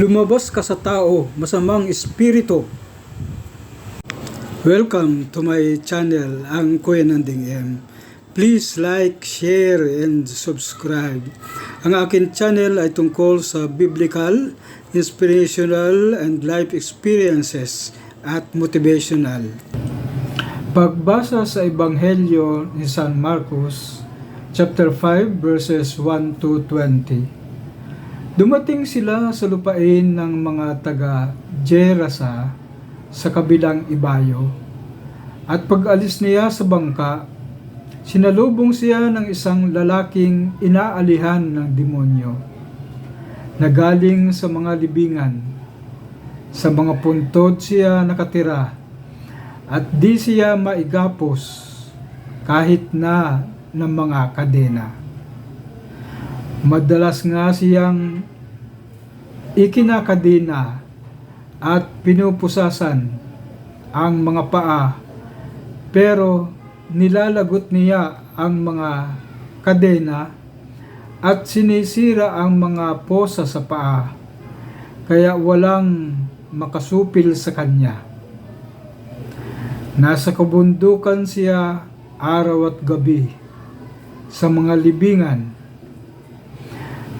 Lumabas ka sa tao, masamang espiritu. Welcome to my channel, ang Kuya Nanding M. Please like, share, and subscribe. Ang akin channel ay tungkol sa biblical, inspirational, and life experiences at motivational. Pagbasa sa Ebanghelyo ni San Marcos, chapter 5, verses 1 to 20. Dumating sila sa lupain ng mga taga Gerasa sa kabilang ibayo. At pag-alis niya sa bangka, sinalubong siya ng isang lalaking inaalihan ng demonyo na galing sa mga libingan. Sa mga puntod siya nakatira at di siya maigapos kahit na ng mga kadena. Madalas nga siyang ikinakadena at pinupusasan ang mga paa pero nilalagot niya ang mga kadena at sinisira ang mga posa sa paa kaya walang makasupil sa kanya. Nasa kabundukan siya araw at gabi sa mga libingan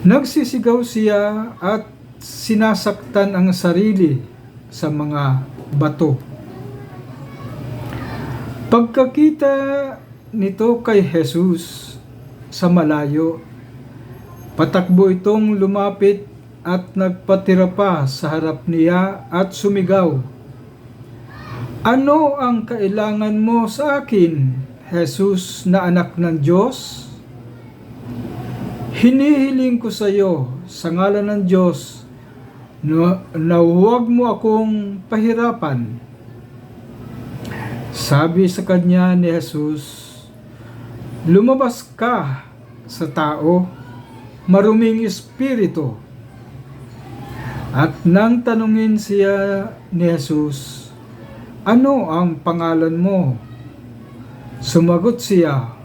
Nagsisigaw siya at sinasaktan ang sarili sa mga bato. Pagkakita nito kay Jesus sa malayo, patakbo itong lumapit at nagpatira pa sa harap niya at sumigaw. Ano ang kailangan mo sa akin, Jesus na anak ng Diyos? Hinihiling ko sa iyo sa ngalan ng Diyos na, huwag mo akong pahirapan. Sabi sa kanya ni Jesus, Lumabas ka sa tao, maruming espiritu. At nang tanungin siya ni Jesus, Ano ang pangalan mo? Sumagot siya,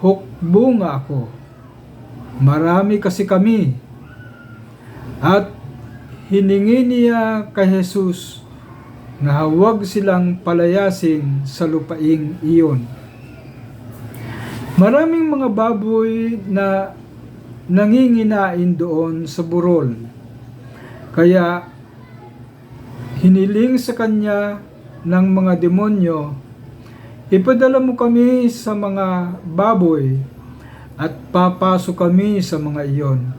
Hukbunga ako. Marami kasi kami. At hiningi niya kay Jesus na huwag silang palayasin sa lupaing iyon. Maraming mga baboy na nanginginain doon sa burol. Kaya hiniling sa kanya ng mga demonyo, ipadala mo kami sa mga baboy at papasok kami sa mga iyon.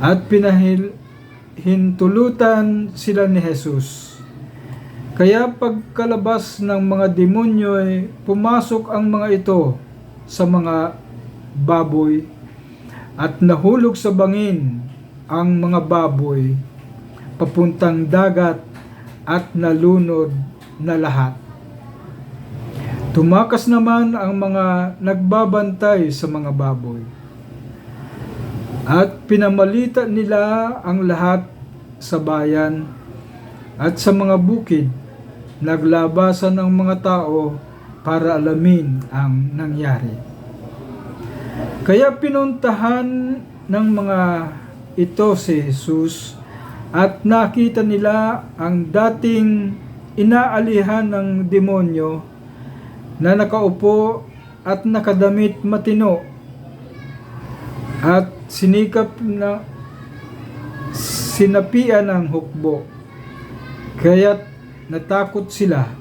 At pinahintulutan sila ni Jesus. Kaya pagkalabas ng mga demonyo ay pumasok ang mga ito sa mga baboy at nahulog sa bangin ang mga baboy papuntang dagat at nalunod na lahat. Tumakas naman ang mga nagbabantay sa mga baboy. At pinamalita nila ang lahat sa bayan at sa mga bukid. Naglabasan ng mga tao para alamin ang nangyari. Kaya pinuntahan ng mga ito si Jesus at nakita nila ang dating inaalihan ng demonyo na nakaupo at nakadamit matino at sinikap na sinapian ng hukbo kaya't natakot sila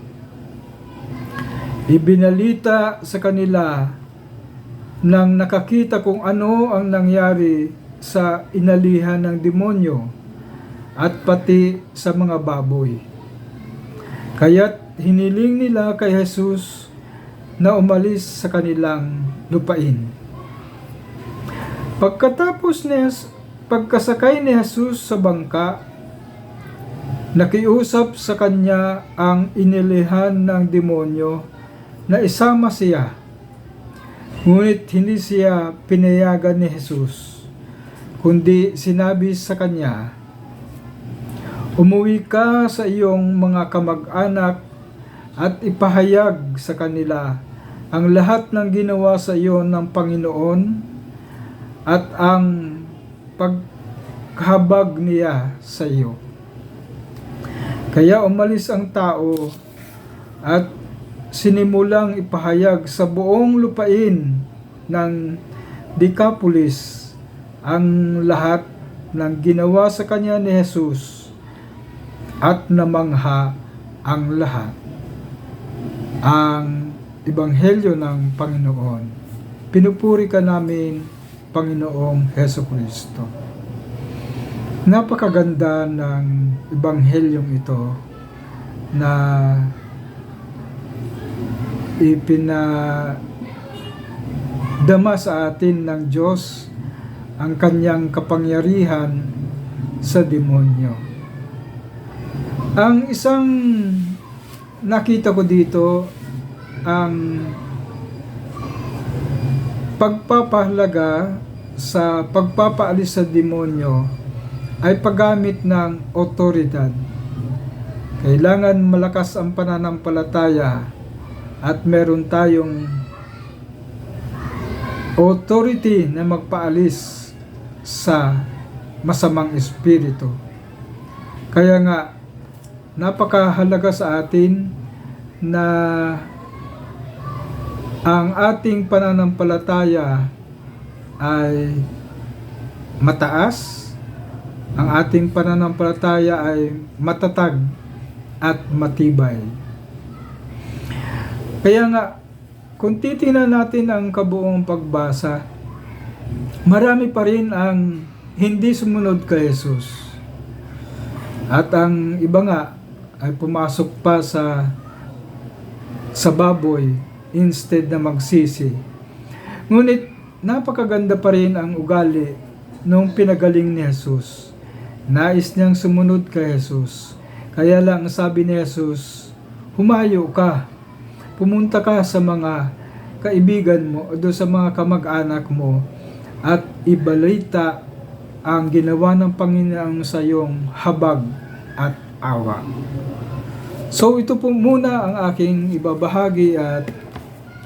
ibinalita sa kanila nang nakakita kung ano ang nangyari sa inalihan ng demonyo at pati sa mga baboy. Kaya't hiniling nila kay Jesus na umalis sa kanilang lupain. Pagkatapos ni pagkasakay ni Jesus sa bangka, nakiusap sa kanya ang inilihan ng demonyo na isama siya. Ngunit hindi siya pinayagan ni Jesus, kundi sinabi sa kanya, Umuwi ka sa iyong mga kamag-anak at ipahayag sa kanila ang lahat ng ginawa sa iyo ng Panginoon at ang pag habag niya sa iyo. Kaya umalis ang tao at sinimulang ipahayag sa buong lupain ng Decapolis ang lahat ng ginawa sa kanya ni Jesus at namangha ang lahat. Ang Ebanghelyo ng Panginoon. Pinupuri ka namin, Panginoong Heso Kristo. Napakaganda ng Ebanghelyong ito na ipinadama sa atin ng Diyos ang kanyang kapangyarihan sa demonyo. Ang isang nakita ko dito ang pagpapahalaga sa pagpapaalis sa demonyo ay paggamit ng otoridad. Kailangan malakas ang pananampalataya at meron tayong authority na magpaalis sa masamang espiritu. Kaya nga, napakahalaga sa atin na ang ating pananampalataya ay mataas, ang ating pananampalataya ay matatag at matibay. Kaya nga, kung titingnan natin ang kabuong pagbasa, marami pa rin ang hindi sumunod kay Jesus. At ang iba nga ay pumasok pa sa sa baboy instead na magsisi. Ngunit napakaganda pa rin ang ugali nung pinagaling ni Jesus. Nais niyang sumunod kay Jesus. Kaya lang sabi ni Jesus, humayo ka. Pumunta ka sa mga kaibigan mo o doon sa mga kamag-anak mo at ibalita ang ginawa ng Panginoon sa iyong habag at awa. So ito po muna ang aking ibabahagi at